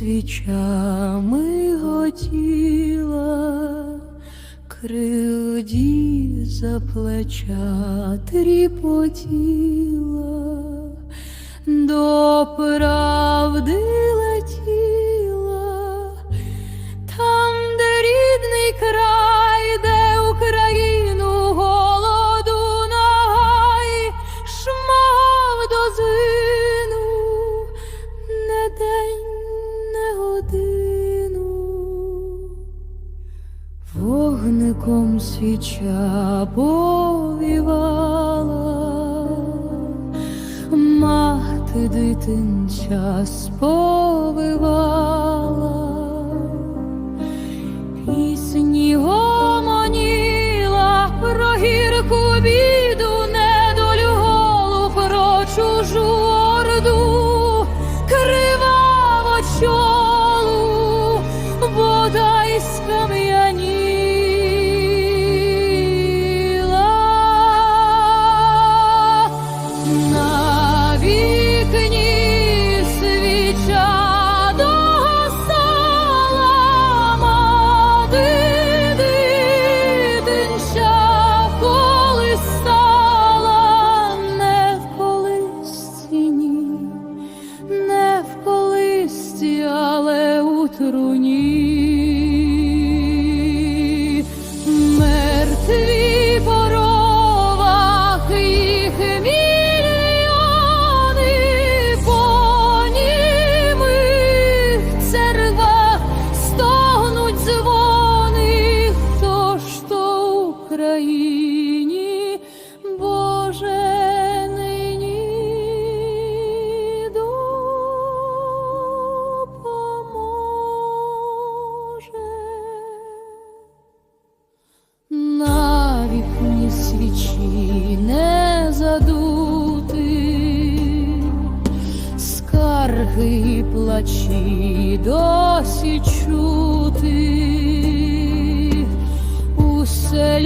свічами готіла, кривді за плеча тріпотіла, до правди летіла, там, де рідний край, де Україну голоду нагай, шмав дозину, Вогником свіча повівала, мати дитинча сповивала, пісні гомоніла про гірку біду, труні. Мертві по ровах їх мільйони, по німих церквах стогнуть дзвони, хто ж то Україні, і плачі досі чути, усе